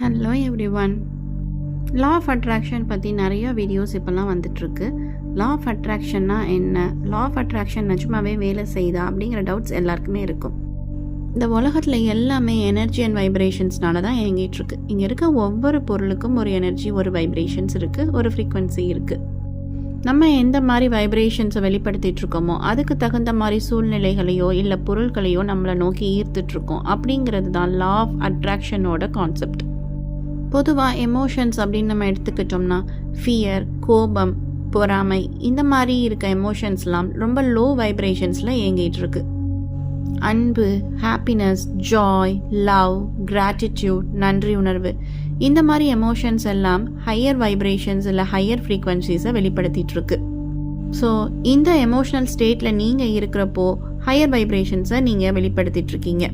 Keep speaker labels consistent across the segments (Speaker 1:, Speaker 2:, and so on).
Speaker 1: Hello every one law of attraction பற்றி நிறையா videos இப்போல்லாம் வந்துட்டுருக்கு. லா ஆஃப் அட்ராக்ஷன்னா என்ன? லா ஆஃப் அட்ராக்ஷன் நிஜமாவே வேலை செய்யுதா அப்படிங்கிற டவுட்ஸ் எல்லாருக்குமே இருக்கும். இந்த உலகத்தில் எல்லாமே எனர்ஜி அண்ட் வைப்ரேஷன்ஸ்னால தான் இயங்கிட்டுருக்கு. இங்கே இருக்க ஒவ்வொரு பொருளுக்கும் ஒரு எனர்ஜி ஒரு வைப்ரேஷன்ஸ் இருக்குது ஒரு ஃப்ரீக்வன்சி இருக்குது நம்ம எந்த மாதிரி வைப்ரேஷன்ஸை வெளிப்படுத்திட்டு இருக்கோமோ அதுக்கு தகுந்த மாதிரி சூழ்நிலைகளையோ இல்லை பொருட்களையோ நம்மளை நோக்கி ஈர்த்துட்ருக்கோம் அப்படிங்கிறது தான் லா ஆஃப் அட்ராக்ஷனோட கான்செப்ட் பொதுவாக எமோஷன்ஸ் அப்படின்னு நம்ம எடுத்துக்கிட்டோம்னா ஃபியர் கோபம் பொறாமை இந்த மாதிரி இருக்க எமோஷன்ஸ்லாம் ரொம்ப லோ வைப்ரேஷன்ஸில் இயங்கிட்டு இருக்கு அன்பு ஹாப்பினஸ் ஜாய் லவ் கிராட்டிடியூட் நன்றி உணர்வு இந்த மாதிரி எமோஷன்ஸ் எல்லாம் ஹையர் வைப்ரேஷன்ஸ் இல்லை ஹையர் ஃப்ரீக்வன்சிஸை வெளிப்படுத்திட்டு இருக்கு ஸோ இந்த எமோஷனல் ஸ்டேட்டில் நீங்கள் இருக்கிறப்போ ஹையர் வைப்ரேஷன்ஸை நீங்கள் வெளிப்படுத்திட்டு இருக்கீங்க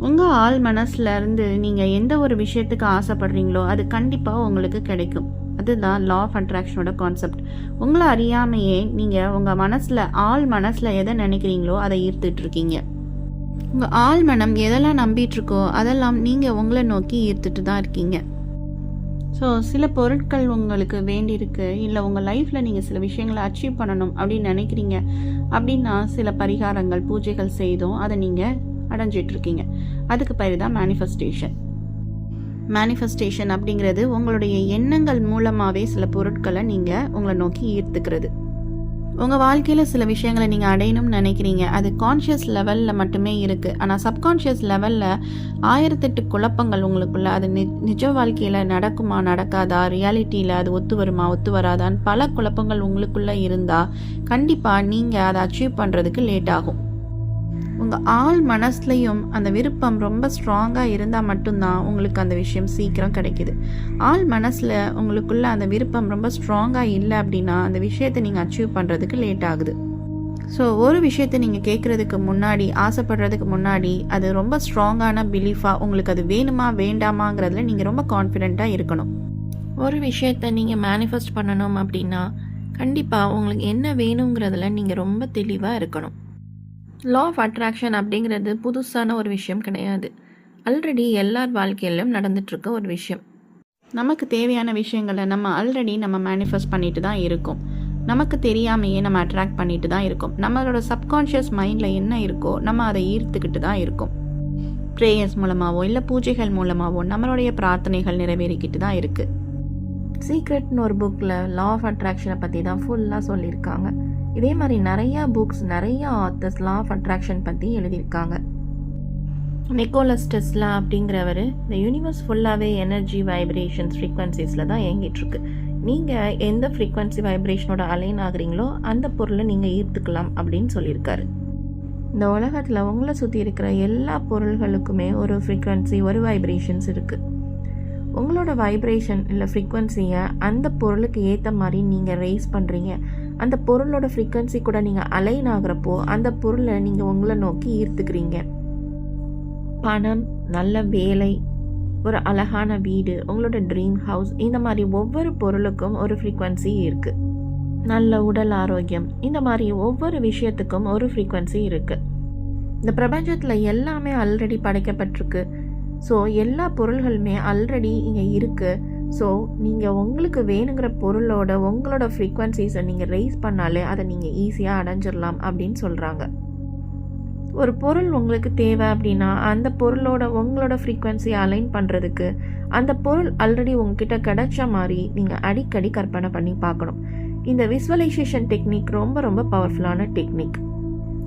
Speaker 1: உங்கள் ஆள் மனசுலேருந்து நீங்கள் எந்த ஒரு விஷயத்துக்கு ஆசைப்படுறீங்களோ அது கண்டிப்பாக உங்களுக்கு கிடைக்கும். அதுதான் லா ஆஃப் அட்ராக்ஷனோட கான்செப்ட் உங்களை அறியாமையே நீங்கள் உங்கள் மனசில் ஆள் மனசில் எதை நினைக்கிறீங்களோ அதை ஈர்த்துட்ருக்கீங்க உங்கள் ஆள் மனம் எதெல்லாம் நம்பிட்டுருக்கோ அதெல்லாம் நீங்கள் உங்களை நோக்கி ஈர்த்துட்டு தான் இருக்கீங்க. ஸோ சில பொருட்கள் உங்களுக்கு வேண்டியிருக்கு. இல்லை உங்கள் லைஃப்பில் நீங்கள் சில விஷயங்களை அச்சீவ் பண்ணணும் அப்படின்னு நினைக்கிறீங்க அப்படின்னா சில பரிகாரங்கள் பூஜைகள் செய்தும் அதை நீங்கள் அடைஞ்சிட்டு இருக்கீங்க அதுக்கு பேர் தான் மேனிஃபெஸ்டேஷன் மேனிஃபெஸ்டேஷன் அப்படிங்கிறது உங்களுடைய எண்ணங்கள் மூலமாகவே சில பொருட்களை நீங்கள் உங்களை நோக்கி ஈர்த்துக்கிறது. உங்கள் வாழ்க்கையில் சில விஷயங்களை நீங்கள் அடையணும்னு நினைக்கிறீங்க. அது கான்ஷியஸ் லெவலில் மட்டுமே இருக்குது ஆனால் சப்கான்ஷியஸ் லெவலில் ஆயிரத்தெட்டு குழப்பங்கள் உங்களுக்குள்ள அது நி நிஜ வாழ்க்கையில் நடக்குமா நடக்காதா ரியாலிட்டியில் அது ஒத்து வருமா ஒத்து வராதான்னு பல குழப்பங்கள் உங்களுக்குள்ளே இருந்தால் கண்டிப்பாக நீங்கள் அதை அச்சீவ் பண்ணுறதுக்கு லேட் ஆகும். உங்கள் ஆள் மனசுலையும் அந்த விருப்பம் ரொம்ப ஸ்ட்ராங்காக இருந்தால் மட்டும்தான் உங்களுக்கு அந்த விஷயம் சீக்கிரம் கிடைக்குது. ஆள் மனசில் உங்களுக்குள்ள அந்த விருப்பம் ரொம்ப ஸ்ட்ராங்காக இல்லை அப்படின்னா அந்த விஷயத்தை நீங்கள் அச்சீவ் பண்ணுறதுக்கு லேட் ஆகுது. ஸோ ஒரு விஷயத்தை நீங்கள் கேட்குறதுக்கு முன்னாடி ஆசைப்படுறதுக்கு முன்னாடி அது ரொம்ப ஸ்ட்ராங்கான பிலீஃபாக உங்களுக்கு அது வேணுமா வேண்டாமாங்கிறதுல நீங்கள் ரொம்ப கான்ஃபிடெண்ட்டாக இருக்கணும். ஒரு விஷயத்தை நீங்கள் மேனிஃபெஸ்ட் பண்ணணும் அப்படின்னா கண்டிப்பாக உங்களுக்கு என்ன வேணுங்கிறதுல நீங்கள் ரொம்ப தெளிவாக இருக்கணும். லா ஆஃப் அட்ராக்ஷன் அப்படிங்கிறது புதுசான ஒரு விஷயம் கிடையாது. ஆல்ரெடி எல்லார் வாழ்க்கையிலும் நடந்துட்டுருக்க ஒரு விஷயம். நமக்கு தேவையான விஷயங்களை நம்ம ஆல்ரெடி நம்ம மேனிஃபெஸ்ட் பண்ணிட்டு தான் இருக்கோம். நமக்கு தெரியாமையே நம்ம அட்ராக்ட் பண்ணிட்டு தான் இருக்கோம். நம்மளோட சப்கான்ஷியஸ் மைண்டில் என்ன இருக்கோ நம்ம அதை ஈர்த்துக்கிட்டு தான் இருக்கோம். ப்ரேயர்ஸ் மூலமாகவோ இல்லை பூஜைகள் மூலமாகவோ நம்மளுடைய பிரார்த்தனைகள் நிறைவேறிக்கிட்டு தான் இருக்குது சீக்ரெட்னு ஒரு புக்கில் லா ஆஃப் அட்ராக்ஷனை பற்றி தான் ஃபுல்லாக சொல்லியிருக்காங்க. இதே மாதிரி நிறையா புக்ஸ் நிறையா ஆத்தர்ஸ் லா ஆஃப் அட்ராக்ஷன் பற்றி எழுதியிருக்காங்க. நிக்கோலஸ் டெஸ்லா அப்படிங்கிறவர் இந்த யூனிவர்ஸ் ஃபுல்லாகவே எனர்ஜி வைப்ரேஷன்ஸ் ஃப்ரீக்வன்சிஸில் தான் இயங்கிட்டுருக்கு நீங்கள் எந்த ஃப்ரீக்வன்சி வைப்ரேஷனோட அலைன் ஆகுறீங்களோ அந்த பொருளை நீங்கள் ஈர்த்துக்கலாம் அப்படின்னு சொல்லியிருக்காரு. இந்த உலகத்தில் உங்களை சுற்றி இருக்கிற எல்லா பொருள்களுக்குமே ஒரு ஃப்ரீக்வன்சி ஒரு வைப்ரேஷன்ஸ் இருக்குது உங்களோட வைப்ரேஷன் இல்லை ஃப்ரீக்வன்சியை அந்த பொருளுக்கு ஏற்ற மாதிரி நீங்கள் ரேஸ் பண்ணுறீங்க அந்த பொருளோட ஃப்ரீக்வன்சி கூட நீங்கள் அலைன் ஆகிறப்போ அந்த பொருளை நீங்கள் உங்களை நோக்கி ஈர்த்துக்கிறீங்க. பணம் நல்ல வேலை ஒரு அழகான வீடு உங்களோட ட்ரீம் ஹவுஸ் இந்த மாதிரி ஒவ்வொரு பொருளுக்கும் ஒரு ஃப்ரீக்வன்சி இருக்குது நல்ல உடல் ஆரோக்கியம் இந்த மாதிரி ஒவ்வொரு விஷயத்துக்கும் ஒரு ஃப்ரீக்வன்சி இருக்குது இந்த பிரபஞ்சத்தில் எல்லாமே ஆல்ரெடி படைக்கப்பட்டிருக்கு. ஸோ எல்லா பொருள்களுமே ஆல்ரெடி இங்கே இருக்குது ஸோ நீங்கள் உங்களுக்கு வேணுங்கிற பொருளோட உங்களோட ஃப்ரீக்வன்சிஸை நீங்கள் ரைஸ் பண்ணாலே அதை நீங்கள் ஈஸியாக அடைஞ்சிடலாம் அப்படின்னு சொல்கிறாங்க ஒரு பொருள் உங்களுக்கு தேவை அப்படின்னா அந்த பொருளோட உங்களோட ஃப்ரீக்வன்சியை அலைன் பண்ணுறதுக்கு அந்த பொருள் ஆல்ரெடி உங்ககிட்ட கிடைச்ச மாதிரி நீங்கள் அடிக்கடி கற்பனை பண்ணி பார்க்கணும். இந்த விஸ்வலைசேஷன் டெக்னிக் ரொம்ப ரொம்ப பவர்ஃபுல்லான டெக்னிக்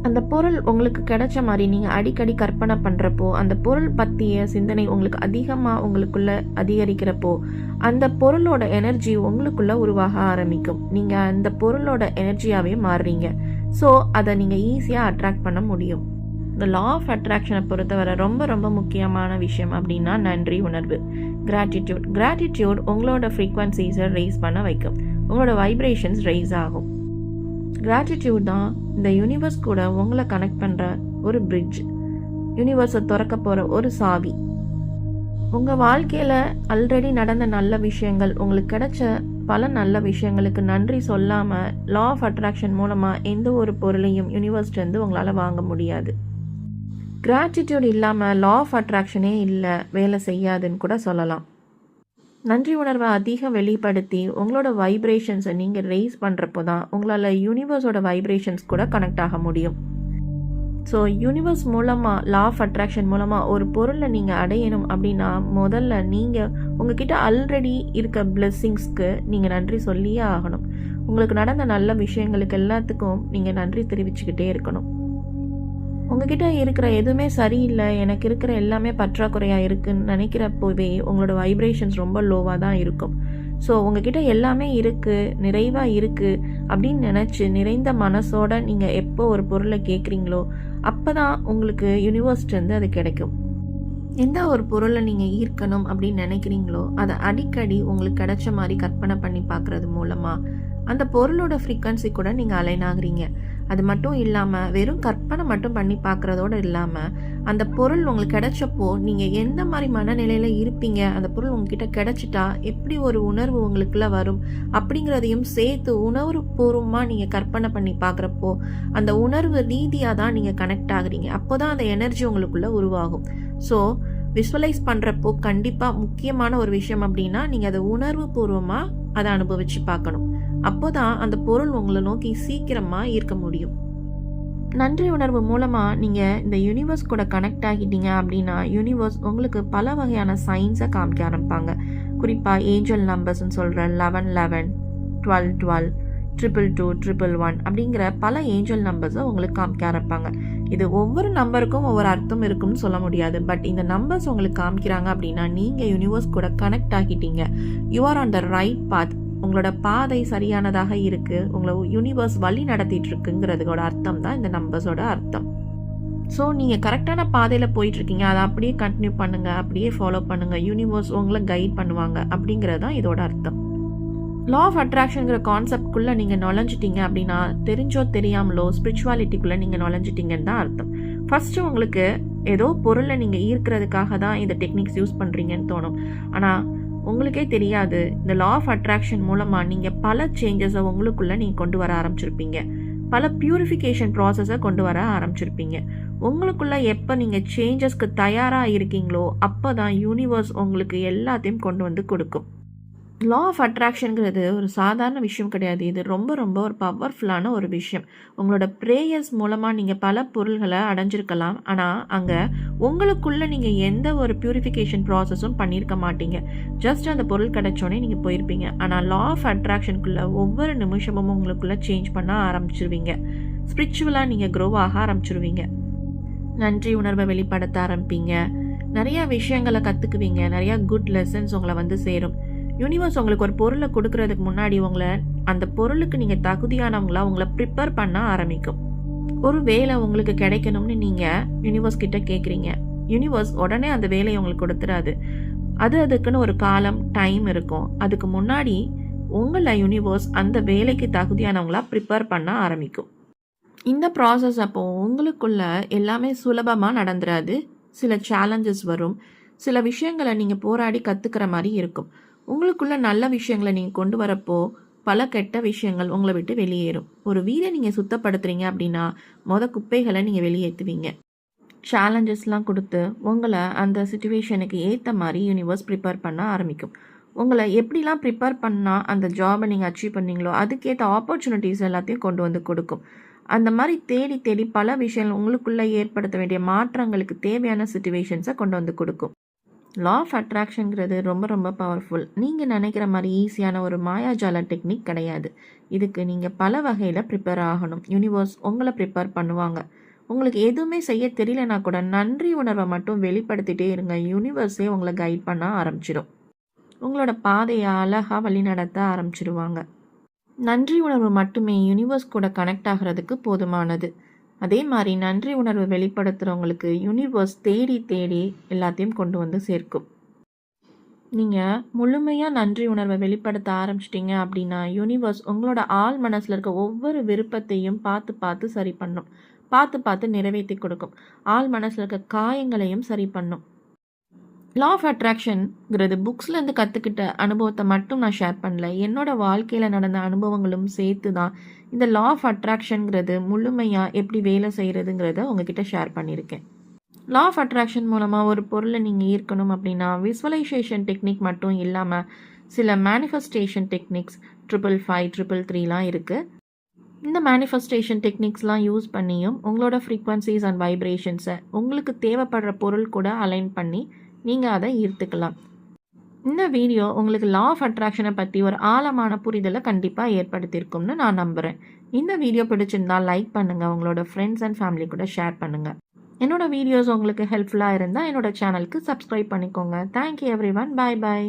Speaker 1: அந்த பொருள் உங்களுக்கு கிடைச்ச மாதிரி நீங்கள் அடிக்கடி கற்பனை பண்ணுறப்போ அந்த பொருள் பற்றிய சிந்தனை உங்களுக்கு அதிகமாக உங்களுக்குள்ள அதிகரிக்கிறப்போ அந்த பொருளோட எனர்ஜி உங்களுக்குள்ள உருவாக ஆரம்பிக்கும். நீங்கள் அந்த பொருளோட எனர்ஜியாகவே மாறுறீங்க. ஸோ அதை நீங்கள் ஈஸியாக அட்ராக்ட் பண்ண முடியும். இந்த லா ஆஃப் அட்ராக்ஷனை பொறுத்தவரை ரொம்ப ரொம்ப முக்கியமான விஷயம் அப்படின்னா நன்றி உணர்வு. கிராட்டிடியூட் கிராட்டிடியூட் உங்களோட ஃப்ரீக்வன்சிஸை ரைஸ் பண்ண வைக்கும். உங்களோட வைப்ரேஷன்ஸ் ரைஸ் ஆகும். கிராட்டிடியூட் தான் இந்த யூனிவர்ஸ் கூட உங்களை கனெக்ட் பண்ணுற ஒரு பிரிட்ஜ் யூனிவர்ஸை திறக்க போகிற ஒரு சாவி. உங்கள் வாழ்க்கையில் ஆல்ரெடி நடந்த நல்ல விஷயங்கள் உங்களுக்கு கிடைச்ச பல நல்ல விஷயங்களுக்கு நன்றி சொல்லாமல் லா ஆஃப் அட்ராக்ஷன் மூலமாக எந்த ஒரு பொருளையும் யூனிவர்ஸ்லேருந்து உங்களால் வாங்க முடியாது.
Speaker 2: கிராட்டிடியூட் இல்லாமல் லா ஆஃப் அட்ராக்ஷனே இல்லை வேலை செய்யாதுன்னு கூட சொல்லலாம். நன்றி உணர்வை அதிகம் வெளிப்படுத்தி உங்களோட வைப்ரேஷன்ஸை நீங்கள் ரேஸ் பண்ணுறப்போ தான் உங்களால் யூனிவர்ஸோட வைப்ரேஷன்ஸ் கூட கனெக்ட் ஆக முடியும். ஸோ யூனிவர்ஸ் மூலமாக லா ஆஃப் அட்ராக்ஷன் மூலமாக ஒரு பொருளை நீங்கள் அடையணும் அப்படின்னா முதல்ல நீங்கள் உங்ககிட்ட ஆல்ரெடி இருக்க பிளெஸ்ஸிங்ஸ்க்கு நீங்கள் நன்றி சொல்லியே ஆகணும். உங்களுக்கு நடந்த நல்ல விஷயங்களுக்கு எல்லாத்துக்கும் நீங்கள் நன்றி தெரிவிச்சுக்கிட்டே இருக்கணும். உங்ககிட்ட இருக்கிற எதுவுமே சரியில்லை. எனக்கு இருக்கிற எல்லாமே பற்றாக்குறையாக இருக்குன்னு நினைக்கிறப்போவே உங்களோட வைப்ரேஷன்ஸ் ரொம்ப லோவாக தான் இருக்கும். ஸோ உங்ககிட்ட எல்லாமே இருக்குது நிறைவாக இருக்குது அப்படின்னு நினச்சி நிறைந்த மனசோட நீங்கள் எப்போ ஒரு பொருளை கேட்குறீங்களோ அப்போ தான் உங்களுக்கு யூனிவர்ஸ்லேருந்து அது கிடைக்கும். எந்த ஒரு பொருளை நீங்கள் ஈர்க்கணும் அப்படின்னு நினைக்கிறீங்களோ அதை அடிக்கடி உங்களுக்கு கிடைச்ச மாதிரி கற்பனை பண்ணி பார்க்குறது மூலமாக அந்த பொருளோட ஃப்ரீக்வன்சி கூட நீங்கள் அலைன் ஆகுறீங்க. அது மட்டும் இல்லாமல் வெறும் கற்பனை மட்டும் பண்ணி பார்க்குறதோடு இல்லாமல் அந்த பொருள் உங்களுக்கு கிடைச்சப்போ நீங்கள் எந்த மாதிரி மனநிலையில் இருப்பீங்க? அந்த பொருள் உங்ககிட்ட கிடைச்சிட்டா எப்படி ஒரு உணர்வு உங்களுக்குள்ள வரும்? அப்படிங்கிறதையும் சேர்த்து உணர்வு பூர்வமாக நீங்கள் கற்பனை பண்ணி பார்க்குறப்போ அந்த உணர்வு ரீதியாக தான் நீங்கள் கனெக்ட் ஆகுறீங்க. அப்போ தான் அந்த எனர்ஜி உங்களுக்குள்ளே உருவாகும். ஸோ விஷுவலைஸ் பண்ணுறப்போ கண்டிப்பாக முக்கியமான ஒரு விஷயம் அப்படின்னா நீங்கள் அதை உணர்வு பூர்வமாக அதை அனுபவித்து பார்க்கணும். அப்போதான் அந்த பொருள் உங்களை நோக்கி சீக்கிரமாக ஈர்க்க முடியும். நன்றி உணர்வு மூலமாக நீங்கள் இந்த யூனிவர்ஸ் கூட கனெக்ட் ஆகிட்டீங்க அப்படின்னா யூனிவர்ஸ் உங்களுக்கு பல வகையான சயின்ஸை காமிக்க ஆரம்பிப்பாங்க. குறிப்பாக ஏஞ்சல் நம்பர்ஸ்னு சொல்கிற eleven eleven twelve twelve triple two triple one அப்படிங்கிற பல ஏஞ்சல் நம்பர்ஸை உங்களுக்கு காமிக்க ஆரம்பிப்பாங்க. இது ஒவ்வொரு நம்பருக்கும் ஒவ்வொரு அர்த்தம் இருக்கும்னு சொல்ல முடியாது. பட் இந்த நம்பர்ஸ் உங்களுக்கு காமிக்கிறாங்க அப்படின்னா நீங்கள் யூனிவர்ஸ் கூட connect ஆகிட்டீங்க. You are on the right path உங்களோட பாதை சரியானதாக இருக்குது உங்களை யூனிவர்ஸ் வழி நடத்திட்டு இருக்குங்கிறதுக்கோட அர்த்தம் தான் இந்த நம்பர்ஸோட அர்த்தம். ஸோ நீங்கள் கரெக்டான பாதையில் போயிட்டுருக்கீங்க. அதை அப்படியே கண்டினியூ பண்ணுங்கள் அப்படியே ஃபாலோ பண்ணுங்கள் யூனிவர்ஸ் உங்களை கைட் பண்ணுவாங்க அப்படிங்கிறது தான் இதோட அர்த்தம். லா ஆஃப் அட்ராக்ஷனுங்கிற கான்செப்ட்குள்ளே நீங்கள் நுழைஞ்சிட்டீங்க அப்படின்னா தெரிஞ்சோ தெரியாமலோ ஸ்பிரிச்சுவாலிட்டிக்குள்ளே நீங்கள் நுழைஞ்சிட்டீங்கன்னு தான் அர்த்தம். ஃபஸ்ட்டு உங்களுக்கு ஏதோ பொருளை நீங்கள் ஈர்க்கிறதுக்காக தான் இந்த டெக்னிக்ஸ் யூஸ் பண்ணுறீங்கன்னு தோணும். ஆனால் உங்களுக்கே தெரியாது இந்த லா ஆஃப் அட்ராக்ஷன் மூலமாக நீங்கள் பல சேஞ்சஸை உங்களுக்குள்ளே நீங்கள் கொண்டு வர ஆரம்பிச்சிருப்பீங்க. பல பியூரிஃபிகேஷன் ப்ராசஸை கொண்டு வர ஆரம்பிச்சிருப்பீங்க. உங்களுக்குள்ள எப்போ நீங்கள் சேஞ்சஸ்க்கு தயாராக இருக்கீங்களோ அப்போ தான் யூனிவர்ஸ் உங்களுக்கு எல்லாத்தையும் கொண்டு வந்து கொடுக்கும். லா ஆஃப் அட்ராக்ஷனுங்கிறது ஒரு சாதாரண விஷயம் கிடையாது. இது ரொம்ப ரொம்ப ஒரு பவர்ஃபுல்லான ஒரு விஷயம். உங்களோட ப்ரேயர்ஸ் மூலமாக நீங்கள் பல பொருள்களை அடைஞ்சிருக்கலாம். ஆனால் அங்கே உங்களுக்குள்ளே நீங்கள் எந்த ஒரு பியூரிஃபிகேஷன் ப்ராசஸும் பண்ணியிருக்க மாட்டீங்க. ஜஸ்ட் அந்த பொருள் கிடச்சோன்னே நீங்கள் போயிருப்பீங்க. ஆனால் லா ஆஃப் அட்ராக்ஷனுக்குள்ளே ஒவ்வொரு நிமிஷமும் உங்களுக்குள்ளே சேஞ்ச் பண்ண ஆரம்பிச்சிருவீங்க. ஸ்பிரிச்சுவலாக நீங்கள் க்ரோ ஆக ஆரம்பிச்சிருவீங்க. நன்றி உணர்வை வெளிப்படுத்த ஆரம்பிப்பீங்க. நிறையா விஷயங்களை கற்றுக்குவீங்க நிறையா குட் லெசன்ஸ் உங்களை வந்து சேரும். யூனிவர்ஸ் உங்களுக்கு ஒரு பொருளை கொடுக்கறதுக்கு முன்னாடி உங்களை அந்த பொருளுக்கு நீங்கள் தகுதியானவங்களா உங்களை ப்ரிப்பேர் பண்ண ஆரம்பிக்கும். ஒரு வேலை உங்களுக்கு கிடைக்கணும்னு நீங்கள் யூனிவர்ஸ் கிட்ட கேட்குறீங்க யூனிவர்ஸ் உடனே அந்த வேலையை உங்களுக்கு கொடுத்துறாது. அது அதுக்குன்னு ஒரு காலம் டைம் இருக்கும். அதுக்கு முன்னாடி உங்களை யூனிவர்ஸ் அந்த வேலைக்கு தகுதியானவங்களா ப்ரிப்பேர் பண்ண ஆரம்பிக்கும். இந்த ப்ராசஸ் அப்போ உங்களுக்குள்ள எல்லாமே சுலபமாக நடந்துராது. சில சேலஞ்சஸ் வரும். சில விஷயங்களை நீங்கள் போராடி கற்றுக்கிற மாதிரி இருக்கும். உங்களுக்குள்ள நல்ல விஷயங்களை நீங்கள் கொண்டு வரப்போ பல கெட்ட விஷயங்கள் உங்களை விட்டு வெளியேறும். ஒரு வீடை நீங்கள் சுத்தப்படுத்துறீங்க அப்படின்னா மொத குப்பைகளை நீங்கள் வெளியேற்றுவீங்க. சேலஞ்சஸ்லாம் கொடுத்து உங்களை அந்த சுச்சுவேஷனுக்கு ஏற்ற மாதிரி யூனிவர்ஸ் ப்ரிப்பேர் பண்ண ஆரம்பிக்கும். உங்களை எப்படிலாம் ப்ரிப்பேர் பண்ணால் அந்த ஜாபை நீங்கள் அச்சீவ் பண்ணீங்களோ அதுக்கேற்ற ஆப்பர்ச்சுனிட்டிஸ் எல்லாத்தையும் கொண்டு வந்து கொடுக்கும். அந்த மாதிரி தேடி தேடி பல விஷயங்கள் உங்களுக்குள்ளே ஏற்படுத்த வேண்டிய மாற்றங்களுக்கு தேவையான சுச்சுவேஷன்ஸை கொண்டு வந்து கொடுக்கும். லா ஆஃப் அட்ராக்ஷனுங்கிறது ரொம்ப ரொம்ப பவர்ஃபுல் நீங்கள் நினைக்கிற மாதிரி ஈஸியான ஒரு மாயாஜால டெக்னிக் கிடையாது. இதுக்கு நீங்கள் பல வகையில் ப்ரிப்பேர் ஆகணும். யூனிவர்ஸ் உங்களை ப்ரிப்பேர் பண்ணுவாங்க. உங்களுக்கு எதுவுமே செய்ய தெரியலனா கூட நன்றி உணர்வை மட்டும் வெளிப்படுத்திட்டே இருங்க. யூனிவர்ஸே உங்களை கைட் பண்ண ஆரம்பிச்சிடும். உங்களோட பாதையை அழகாக வழி நடத்த ஆரம்பிச்சிடுவாங்க நன்றி உணர்வு மட்டுமே யூனிவர்ஸ் கூட கனெக்ட் ஆகிறதுக்கு போதுமானது. அதே மாதிரி நன்றி உணர்வு வெளிப்படுத்துகிறவங்களுக்கு யூனிவர்ஸ் தேடி தேடி எல்லாத்தையும் கொண்டு வந்து சேர்க்கும். நீங்கள் முழுமையாக நன்றி உணர்வை வெளிப்படுத்த ஆரம்பிச்சிட்டிங்க அப்படின்னா யூனிவர்ஸ் உங்களோட ஆள் மனசில் இருக்க ஒவ்வொரு விருப்பத்தையும் பார்த்து பார்த்து சரி பண்ணும். பார்த்து பார்த்து நிறைவேற்றி கொடுக்கும். ஆள் மனசில் இருக்க காயங்களையும் சரி பண்ணும். லா ஆஃப் அட்ராக்ஷன்ங்கிறது புக்ஸ்லேருந்து கற்றுக்கிட்ட அனுபவத்தை மட்டும் நான் ஷேர் பண்ணல. என்னோட வாழ்க்கையில் நடந்த அனுபவங்களும் சேர்த்து தான் இந்த லா ஆஃப் அட்ராக்ஷன்ங்கிறது முழுமையாக எப்படி வேலை செய்கிறதுங்கிறத உங்ககிட்ட ஷேர் பண்ணியிருக்கேன். லா ஆஃப் அட்ராக்ஷன் மூலமாக ஒரு பொருளை நீங்கள் ஈர்க்கணும் அப்படின்னா விஸ்வலைசேஷன் டெக்னிக் மட்டும் இல்லாமல் சில manifestation techniques triple five triple த்ரீலாம் இருக்குது இந்த மேனிஃபெஸ்டேஷன் டெக்னிக்ஸ்லாம் யூஸ் பண்ணியும் உங்களோட ஃப்ரீக்வன்சிஸ் அண்ட் வைப்ரேஷன்ஸை உங்களுக்கு தேவைப்படுற பொருள் கூட அலைன் பண்ணி நீங்கள் அதை ஈர்த்துக்கலாம். இந்த வீடியோ உங்களுக்கு லா ஆஃப் அட்ராக்ஷனை பற்றி ஒரு ஆழமான புரிதலை கண்டிப்பாக ஏற்படுத்தியிருக்கும்னு நான் நம்புகிறேன் இந்த வீடியோ பிடிச்சிருந்தா லைக் பண்ணுங்கள் உங்களோட ஃப்ரெண்ட்ஸ் அண்ட் ஃபேமிலி கூட ஷேர் பண்ணுங்கள் என்னோட வீடியோஸ் உங்களுக்கு ஹெல்ப்ஃபுல்லாக இருந்தால் என்னோட சேனலுக்கு சப்ஸ்கிரைப் பண்ணிக்கோங்க. Thank you everyone bye bye